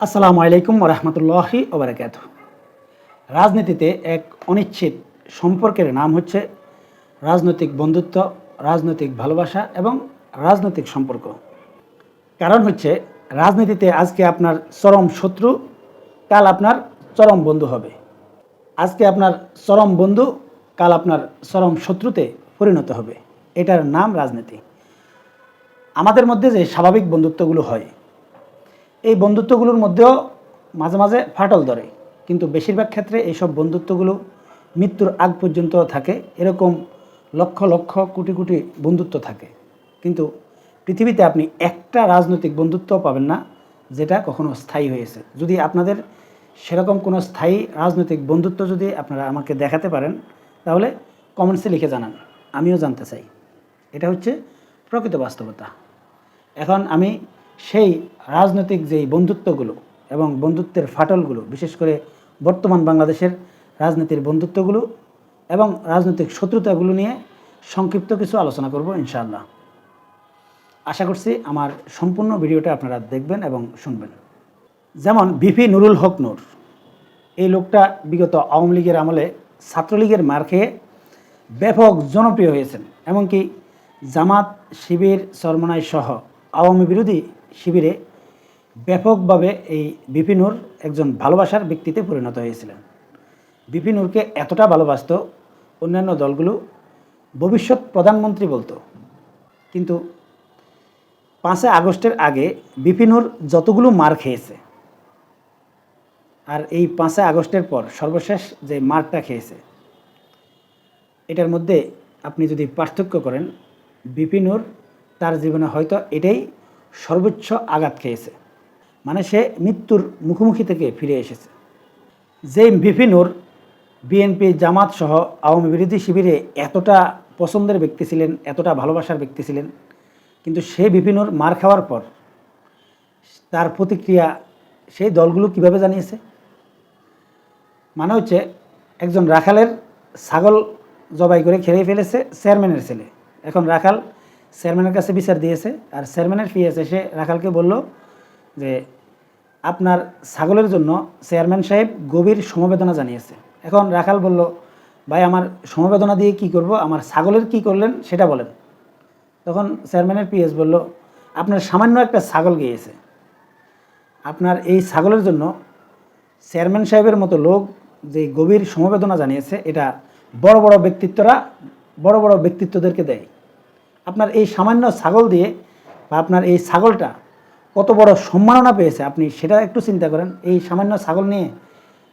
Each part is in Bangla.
আসসালামু আলাইকুম রহমতুল্লাহি ওবরাকাত রাজনীতিতে এক অনিশ্চিত সম্পর্কের নাম হচ্ছে রাজনৈতিক বন্ধুত্ব, রাজনৈতিক ভালোবাসা এবং রাজনৈতিক সম্পর্ক। কারণ হচ্ছে রাজনীতিতে আজকে আপনার চরম শত্রু, কাল আপনার চরম বন্ধু হবে। আজকে আপনার চরম বন্ধু, কাল আপনার চরম শত্রুতে পরিণত হবে। এটার নাম রাজনীতি। আমাদের মধ্যে যে স্বাভাবিক বন্ধুত্বগুলো হয় এই বন্ধুত্বগুলোর মধ্যেও মাঝে মাঝে ফাটল ধরে। কিন্তু বেশিরভাগ ক্ষেত্রে এইসব বন্ধুত্বগুলো মৃত্যুর আগ পর্যন্ত থাকে। এরকম লক্ষ লক্ষ কোটি কোটি বন্ধুত্ব থাকে। কিন্তু পৃথিবীতে আপনি একটা রাজনৈতিক বন্ধুত্ব পাবেন না, যেটা কখনো স্থায়ী হয়েছে। যদি আপনাদের সেরকম কোনো স্থায়ী রাজনৈতিক বন্ধুত্ব যদি আপনারা আমাকে দেখাতে পারেন, তাহলে কমেন্টসে লিখে জানান। আমিও জানতে চাই। এটা হচ্ছে প্রকৃত বাস্তবতা। এখন আমি সেই রাজনৈতিক যেই বন্ধুত্বগুলো এবং বন্ধুত্বের ফাটলগুলো, বিশেষ করে বর্তমান বাংলাদেশের রাজনীতির বন্ধুত্বগুলো এবং রাজনৈতিক শত্রুতাগুলো নিয়ে সংক্ষিপ্ত কিছু আলোচনা করব ইনশাআল্লাহ। আশা করছি আমার সম্পূর্ণ ভিডিওটা আপনারা দেখবেন এবং শুনবেন। যেমন বিপি নুরুল হক নূর। এই লোকটা বিগত আওয়ামী লীগের আমলে ছাত্রলীগের মার খেয়ে ব্যাপক জনপ্রিয় হয়েছেন। এমনকি জামাত, শিবির সরমনাই সহ আওয়ামী বিরোধী শিবিরে ব্যাপকভাবে এই বিপিনুর একজন ভালোবাসার ব্যক্তিতে পরিণত হয়েছিলেন। বিপিনুরকে এতটা ভালোবাসত অন্যান্য দলগুলো ভবিষ্যৎ প্রধানমন্ত্রী বলতো। কিন্তু পাঁচে আগস্টের আগে বিপিনুর যতগুলো মার খেয়েছে, আর এই পাঁচে আগস্টের পর সর্বশেষ যে মারটা খেয়েছে, এটার মধ্যে আপনি যদি পার্থক্য করেন বিপিনুর তার জীবনে হয়তো এটাই সর্বোচ্চ আঘাত খেয়েছে। মানে সে মৃত্যুর মুখোমুখি থেকে ফিরে এসেছে। যে বিপিনুর বিএনপি জামাত সহ আওয়ামী বিরোধী শিবিরে এতটা পছন্দের ব্যক্তি ছিলেন, এতটা ভালোবাসার ব্যক্তি ছিলেন, কিন্তু সে বিপিনুর মার খাওয়ার পর তার প্রতিক্রিয়া সেই দলগুলো কীভাবে জানিয়েছে? মানে হচ্ছে একজন রাখালের ছাগল জবাই করে খেয়ে ফেলেছে চেয়ারম্যানের ছেলে। এখন রাখাল চেয়ারম্যানের কাছে বিচার দিয়েছে। আর চেয়ারম্যানের ফিএস এসে রাখালকে বলল যে, আপনার ছাগলের জন্য চেয়ারম্যান সাহেব গভীর সমবেদনা জানিয়েছে। এখন রাখাল বলল, ভাই, আমার সমবেদনা দিয়ে কি করব? আমার ছাগলের কি করলেন সেটা বলেন। তখন চেয়ারম্যানের পিএস বলল, আপনার সামান্য একটা ছাগল গিয়েছে। আপনার এই ছাগলের জন্য চেয়ারম্যান সাহেবের মতো লোক যে গভীর সমবেদনা জানিয়েছে, এটা বড় বড় ব্যক্তিত্বরা বড় বড় ব্যক্তিত্বদেরকে দেয়। আপনার এই সামান্য ছাগল দিয়ে বা আপনার এই ছাগলটা কত বড় সম্মাননা পেয়েছে আপনি সেটা একটু চিন্তা করেন। এই সামান্য ছাগল নিয়ে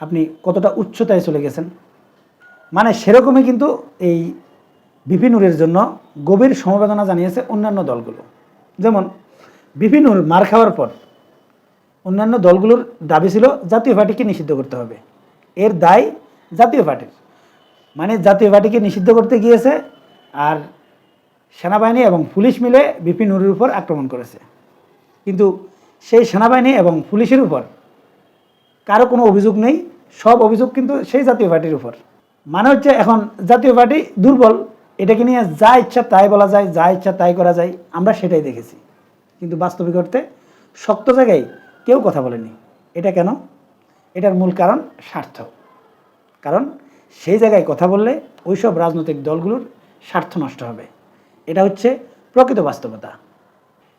আপনি কতটা উচ্চতায় চলে গেছেন। মানে সেরকমই কিন্তু এই বিপিনুরের জন্য গভীর সমবেদনা জানিয়েছে অন্যান্য দলগুলো। যেমন বিপিনুর মার খাওয়ার পর অন্যান্য দলগুলোর দাবি ছিল, জাতীয় পার্টিকে নিষিদ্ধ করতে হবে। এর দায় জাতীয় পার্টির। মানে জাতীয় পার্টিকে নিষিদ্ধ করতে গিয়েছে আর সেনাবাহিনী এবং পুলিশ মিলে বিপিনুরের উপর আক্রমণ করেছে। কিন্তু সেই সেনাবাহিনী এবং পুলিশের উপর কারও কোনো অভিযোগ নেই। সব অভিযোগ কিন্তু সেই জাতীয় পার্টির উপর। মানে হচ্ছে এখন জাতীয় পার্টি দুর্বল, এটাকে নিয়ে যা ইচ্ছা তাই বলা যায়, যা ইচ্ছা তাই করা যায়, আমরা সেটাই দেখেছি। কিন্তু বাস্তবিক অর্থে শক্ত জায়গায় কেউ কথা বলেনি। এটা কেন? এটার মূল কারণ স্বার্থ। কারণ সেই জায়গায় কথা বললে ওইসব রাজনৈতিক দলগুলোর স্বার্থ নষ্ট হবে। এটা হচ্ছে প্রকৃত বাস্তবতা।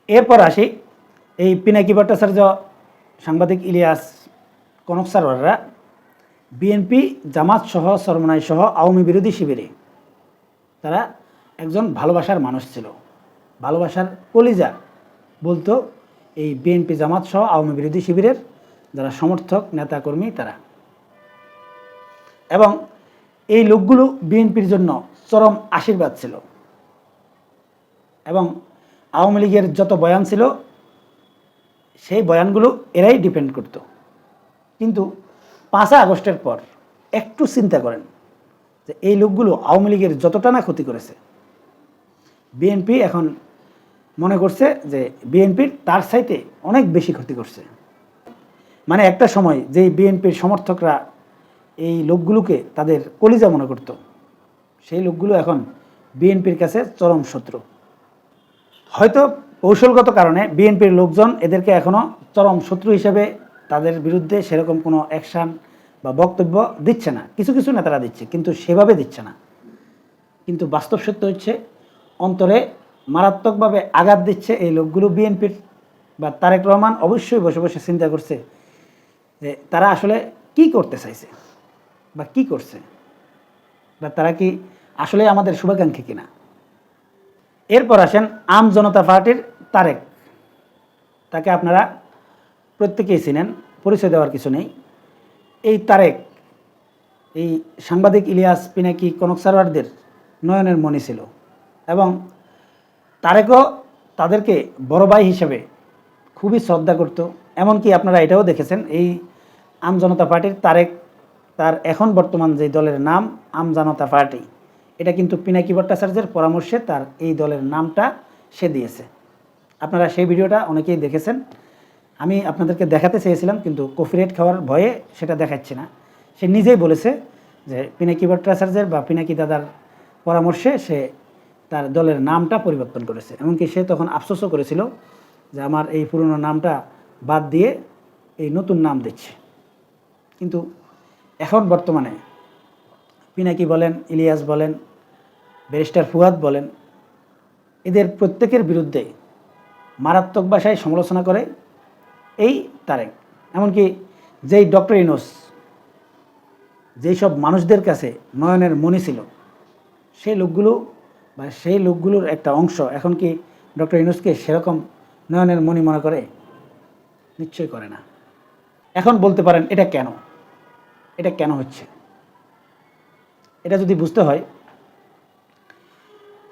এরপর আসি এই পিনাকি ভট্টাচার্য সাংবাদিক ইলিয়াস কনক সারোয়াররা, বিএনপি জামাত সহ সরমনাই সহ আওয়ামী বিরোধী শিবিরে। তারা একজন ভালোবাসার মানুষ ছিল, ভালোবাসার কলিজা বলতো এই বিএনপি জামাত সহ আওয়ামী বিরোধী শিবিরের যারা সমর্থক, নেতাকর্মী তারা। এবং এই লোকগুলো বিএনপির জন্য চরম আশীর্বাদ ছিল। এবং আওয়ামী লীগের যত বয়ান ছিল, সেই বয়ানগুলো এরাই ডিপেন্ড করত। কিন্তু পাঁচই আগস্টের পর একটু চিন্তা করেন যে এই লোকগুলো আওয়ামী লীগের যতটা না ক্ষতি করেছে বিএনপি এখন মনে করছে যে বিএনপির তার সাইতে অনেক বেশি ক্ষতি করছে। মানে একটা সময় যেই বিএনপির সমর্থকরা এই লোকগুলোকে তাদের কলিজা মনে করত, সেই লোকগুলো এখন বিএনপির কাছে চরম শত্রু। হয়তো কৌশলগত কারণে বিএনপির লোকজন এদেরকে এখনও চরম শত্রু হিসেবে তাদের বিরুদ্ধে সেরকম কোনো অ্যাকশান বা বক্তব্য দিচ্ছে না। কিছু কিছু নেতারা দিচ্ছে, কিন্তু সেভাবে দিচ্ছে না। কিন্তু বাস্তব সত্য হচ্ছে, অন্তরে মারাত্মকভাবে আঘাত দিচ্ছে এই লোকগুলো বিএনপির বা তারেক রহমান অবশ্যই বসে বসে চিন্তা করছে যে তারা আসলে কি করতে চাইছে বা কি করছে বা তারা কি আসলে আমাদের শুভাকাঙ্ক্ষী কিনা। এরপর আসেন আম জনতা পার্টির তারেক। তাকে আপনারা প্রত্যেকেই চিনেন, পরিচয় দেওয়ার কিছু নেই। এই তারেক, এই সাংবাদিক ইলিয়াস পিনাকি কনক সারওয়ারদের নয়নের মণি ছিল এবং তারেকও তাদেরকে বড় ভাই হিসেবে খুবই শ্রদ্ধা করত। এমনকি আপনারা এটাও দেখেছেন, এই আম জনতা পার্টির তারেক তার এখন বর্তমান যে দলের নাম আম জনতা পার্টি। এটা কিন্তু পিনাকি ভট্টাচার্যের পরামর্শে তার এই দলের নামটা সে দিয়েছে। আপনারা সেই ভিডিওটা অনেকেই দেখেছেন। আমি আপনাদেরকে দেখাতে চেয়েছিলাম, কিন্তু কফিরেট খাওয়ার ভয়ে সেটা দেখাচ্ছি না। সে নিজেই বলেছে যে পিনাকি ভট্টাচার্যের বা পিনাকি দাদার পরামর্শে সে তার দলের নামটা পরিবর্তন করেছে। এমনকি সে তখন আফসোসও করেছিল যে আমার এই পুরনো নামটা বাদ দিয়ে এই নতুন নাম দিচ্ছে। কিন্তু এখন বর্তমানে পিনাকি বলেন ইলিয়াস বলেন ব্যারিস্টার ফুয়াদ বলেন, এদের প্রত্যেকের বিরুদ্ধে মারাত্মক ভাষায় সমালোচনা করে এই তারেক। এমনকি যেই ডক্টর ইনোস যেই সব মানুষদের কাছে নয়নের মনি ছিল, সেই লোকগুলো বা সেই লোকগুলোর একটা অংশ এখন কি ডক্টর ইনোসকে সেরকম নয়নের মনি মনে করে? নিশ্চয়ই করে না। এখন বলতে পারেন, এটা কেন? এটা কেন হচ্ছে? এটা যদি বুঝতে হয়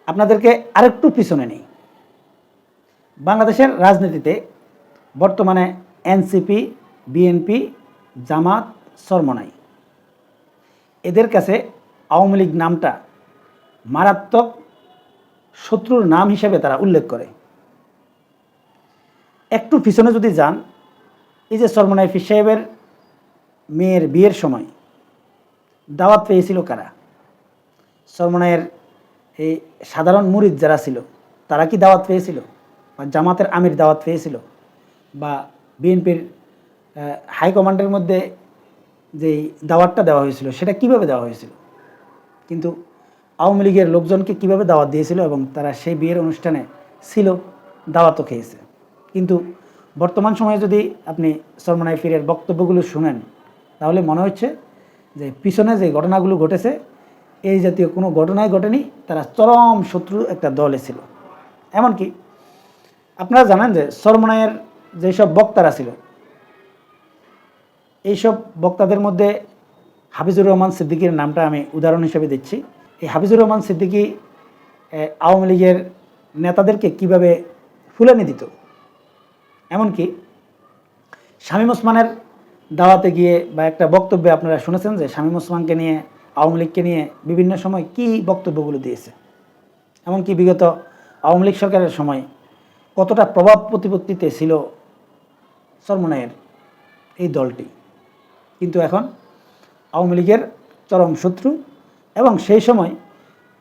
আপনাদেরকে আরেকটু পিছনে নেই। বাংলাদেশের রাজনীতিতে বর্তমানে এনসিপি, বিএনপি, জামাত, সরমনাই, এদের কাছে আওয়ামী লীগ নামটা মারাত্মক শত্রুর নাম হিসেবে তারা উল্লেখ করে। একটু পিছনে যদি যান, এই যে সরমনাই ফির সাহেবের মেয়ের বিয়ের সময় দাওয়াত পেয়েছিল কারা? সরমনাইয়ের এই সাধারণ মুরিদ যারা ছিল, তারা কি দাওয়াত পেয়েছিল? বা জামাতের আমির দাওয়াত পেয়েছিল? বা বিএনপির হাইকমান্ডের মধ্যে যেই দাওয়াতটা দেওয়া হয়েছিল, সেটা কীভাবে দেওয়া হয়েছিল? কিন্তু আওয়ামী লীগের লোকজনকে কীভাবে দাওয়াত দিয়েছিল এবং তারা সেই বিয়ের অনুষ্ঠানে ছিল, দাওয়াতও খেয়েছে। কিন্তু বর্তমান সময়ে যদি আপনি সরমনাই ফিরের বক্তব্যগুলো শুনেন, তাহলে মনে হচ্ছে যে পিছনে যে ঘটনাগুলো ঘটেছে এই জাতীয় কোনো ঘটনাই ঘটেনি, তারা চরম শত্রু একটা দলে ছিল। এমনকি আপনারা জানেন যে সরমনাইয়ের যেসব বক্তারা ছিল, এইসব বক্তাদের মধ্যে হাফিজুর রহমান সিদ্দিকীর নামটা আমি উদাহরণ হিসেবে দিচ্ছি। এই হাফিজুর রহমান সিদ্দিকী আওয়ামী লীগের নেতাদেরকে কীভাবে ফুলানি দিত? এমনকি শামীম ওসমানের দাওয়াতে গিয়ে বা একটা বক্তব্যে আপনারা শুনেছেন যে শামীম ওসমানকে নিয়ে আওয়ামী লীগকে নিয়ে বিভিন্ন সময় কি বক্তব্যগুলো দিয়েছে? এমনকি বিগত আওয়ামী লীগ সরকারের সময় কতটা প্রভাব প্রতিপত্তিতে ছিল সরমনায়ের এই দলটি। কিন্তু এখন আওয়ামী লীগের চরম শত্রু এবং সেই সময়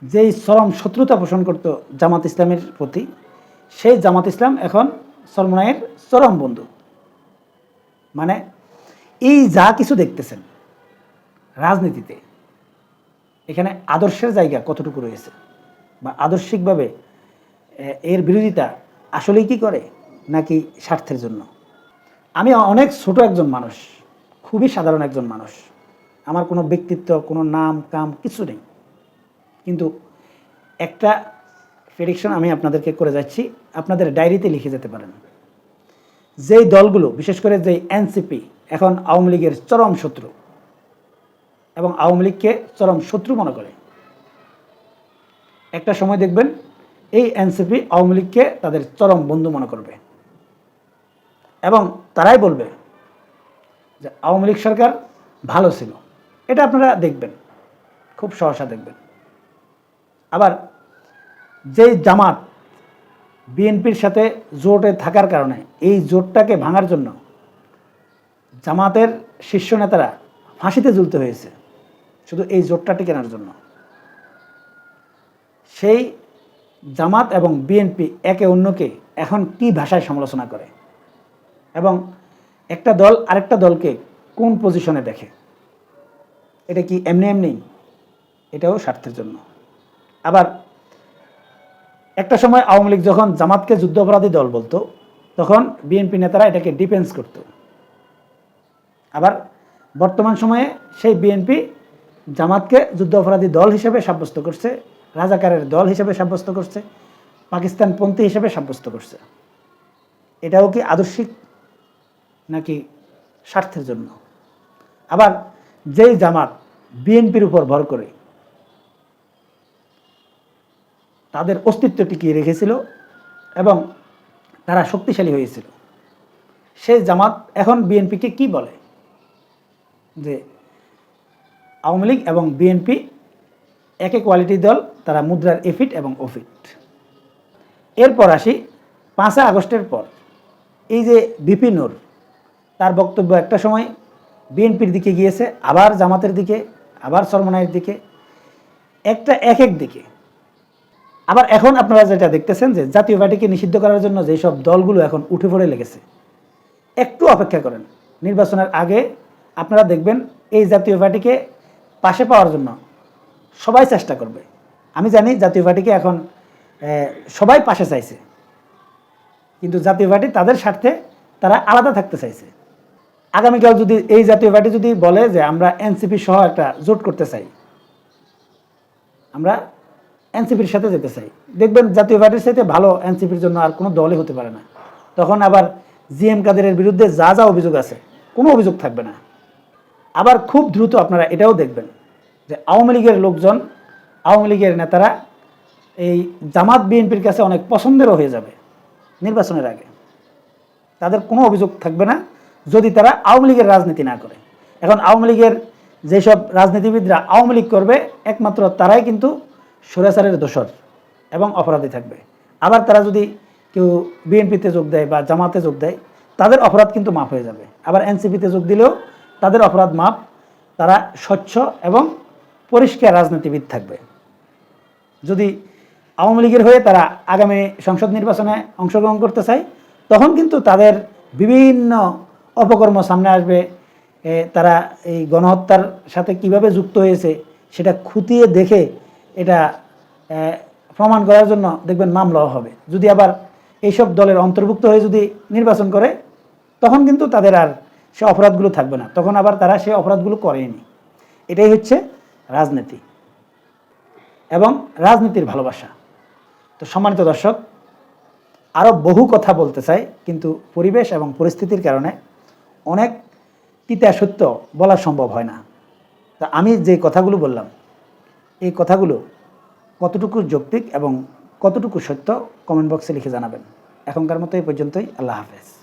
যেই চরম শত্রুতা পোষণ করত জামাত ইসলামের প্রতি, সেই জামাত ইসলাম এখন সরমনায়ের চরম বন্ধু। মানে এই যা কিছু দেখতেছেন রাজনীতিতে এখানে আদর্শের জায়গা কতটুকু রয়েছে? বা আদর্শিকভাবে এর বিরোধিতা আসলেই কি করে, নাকি স্বার্থের জন্য? আমি অনেক ছোট একজন মানুষ, খুবই সাধারণ একজন মানুষ। আমার কোনো ব্যক্তিত্ব, কোনো নাম, কাম কিছু নেই। কিন্তু একটা প্রেডিকশন আমি আপনাদেরকে করে যাচ্ছি, আপনাদের ডায়েরিতে লিখে যেতে পারেন। যেই দলগুলো, বিশেষ করে যেই এনসিপি এখন আওয়ামী লীগের চরম শত্রু এবং আওয়ামী লীগকে চরম শত্রু মনে করে। একটা সময় দেখবেন, এই এনসিপি আওয়ামী লীগকে তাদের চরম বন্ধু মনে করবে। এবং তারাই বলবে যে আওয়ামী লীগ সরকার ভালো ছিল। এটা আপনারা দেখবেন, খুব সহসা দেখবেন। আবার যেই জামাত বিএনপির সাথে জোটে থাকার কারণে এই জোটটাকে ভাঙার জন্য জামাতের শীর্ষ নেতারা ফাঁসিতে ঝুলতে হয়েছে। শুধু এই জোটটা টিকানোর জন্য। সেই জামাত এবং বিএনপি একে অন্যকে এখন কি ভাষায় সমালোচনা করে? এবং একটা দল আরেকটা দলকে কোন পজিশনে দেখে? এটা কি এমনি এমনি? এটাও স্বার্থের জন্য। আবার একটা সময় আওয়ামী লীগ যখন জামাতকে যুদ্ধাপরাধী দল বলতো, তখন বিএনপি নেতারা এটাকে ডিফেন্স করতো। আবার বর্তমান সময়ে সেই বিএনপি জামাতকে যুদ্ধ অপরাধী দল হিসেবে সাব্যস্ত করছে, রাজাকারের দল হিসেবে সাব্যস্ত করছে পাকিস্তান পাকিস্তানপন্থী হিসেবে সাব্যস্ত করছে। এটাও কি আদর্শিক নাকি স্বার্থের জন্য? আবার যেই জামাত বিএনপির উপর ভর করে, তাদের অস্তিত্ব টিকিয়ে রেখেছিল এবং তারা শক্তিশালী হয়েছিল। সেই জামাত এখন বিএনপিকে কি বলে? যে আওয়ামী লীগ এবং বিএনপি একে কোয়ালিটির দল, তারা মুদ্রার এফিট এবং ওফিট এরপর আসি, পাঁচই আগস্টের পর। এই যে বিপিনুর তার বক্তব্য একটা সময় বিএনপির দিকে গিয়েছে, আবার জামাতের দিকে, আবার সরমনায়ের দিকে, একটা এক এক দিকে। আবার এখন আপনারা যেটা দেখতেছেন যে জাতীয় পার্টিকে নিষিদ্ধ করার জন্য যেসব দলগুলো এখন উঠে পড়ে লেগেছে, একটু অপেক্ষা করেন। নির্বাচনের আগে আপনারা দেখবেন এই জাতীয় পার্টিকে পাশে পাওয়ার জন্য সবাই চেষ্টা করবে। আমি জানি জাতীয় পার্টিকে এখন সবাই পাশে চাইছে। কিন্তু জাতীয় পার্টি তাদের স্বার্থে তারা আলাদা থাকতে চাইছে। আগামীকাল যদি এই জাতীয় পার্টি যদি বলে যে আমরা এনসিপি সহ একটা জোট করতে চাই, আমরা এনসিপির সাথে যেতে চাই। দেখবেন জাতীয় পার্টির সাথে ভালো এনসিপির জন্য আর কোনো দলই হতে পারে না। তখন আবার জিএম কাদেরের বিরুদ্ধে যা যা অভিযোগ আছে, কোনো অভিযোগ থাকবে না। আবার খুব দ্রুত আপনারা এটাও দেখবেন যে আওয়ামী লীগের লোকজন, আওয়ামী লীগের নেতারা এই জামাত বিএনপির কাছে অনেক পছন্দেরও হয়ে যাবে নির্বাচনের আগে। তাদের কোনো অভিযোগ থাকবে না যদি তারা আওয়ামী লীগের রাজনীতি না করে। এখন আওয়ামী লীগের যেসব রাজনীতিবিদরা আওয়ামী লীগ করবে, একমাত্র তারাই কিন্তু সুরাচারের দোষর এবং অপরাধী থাকবে। আবার তারা যদি কেউ বিএনপিতে যোগ দেয় বা জামাতে যোগ দেয়, তাদের অপরাধ কিন্তু মাফ হয়ে যাবে। আবার এনসিপিতে যোগ দিলেও তাদের অপরাধ মাপ তারা স্বচ্ছ এবং পরিষ্কার রাজনীতিবিদ থাকবে। যদি আওয়ামী লীগের হয়ে তারা আগামী সংসদ নির্বাচনে অংশগ্রহণ করতে চায়, তখন কিন্তু তাদের বিভিন্ন অপকর্ম সামনে আসবে। তারা এই গণহত্যার সাথে কীভাবে যুক্ত হয়েছে সেটা খুঁটিয়ে দেখে এটা প্রমাণ করার জন্য দেখবেন মামলাও হবে। যদি আবার এইসব দলের অন্তর্ভুক্ত হয়ে যদি নির্বাচন করে, তখন কিন্তু তাদের আর সে অপরাধগুলো থাকবে না। তখন আবার তারা সে অপরাধগুলো করেনি। এটাই হচ্ছে রাজনীতি এবং রাজনীতির ভালোবাসা। তো সম্মানিত দর্শক আরও বহু কথা বলতে চাই, কিন্তু পরিবেশ এবং পরিস্থিতির কারণে অনেক তিতা সত্য বলা সম্ভব হয় না। তা আমি যে কথাগুলো বললাম, এই কথাগুলো কতটুকু যৌক্তিক এবং কতটুকু সত্য কমেন্ট বক্সে লিখে জানাবেন। এখনকার মতো এই পর্যন্তই, আল্লাহ হাফেজ।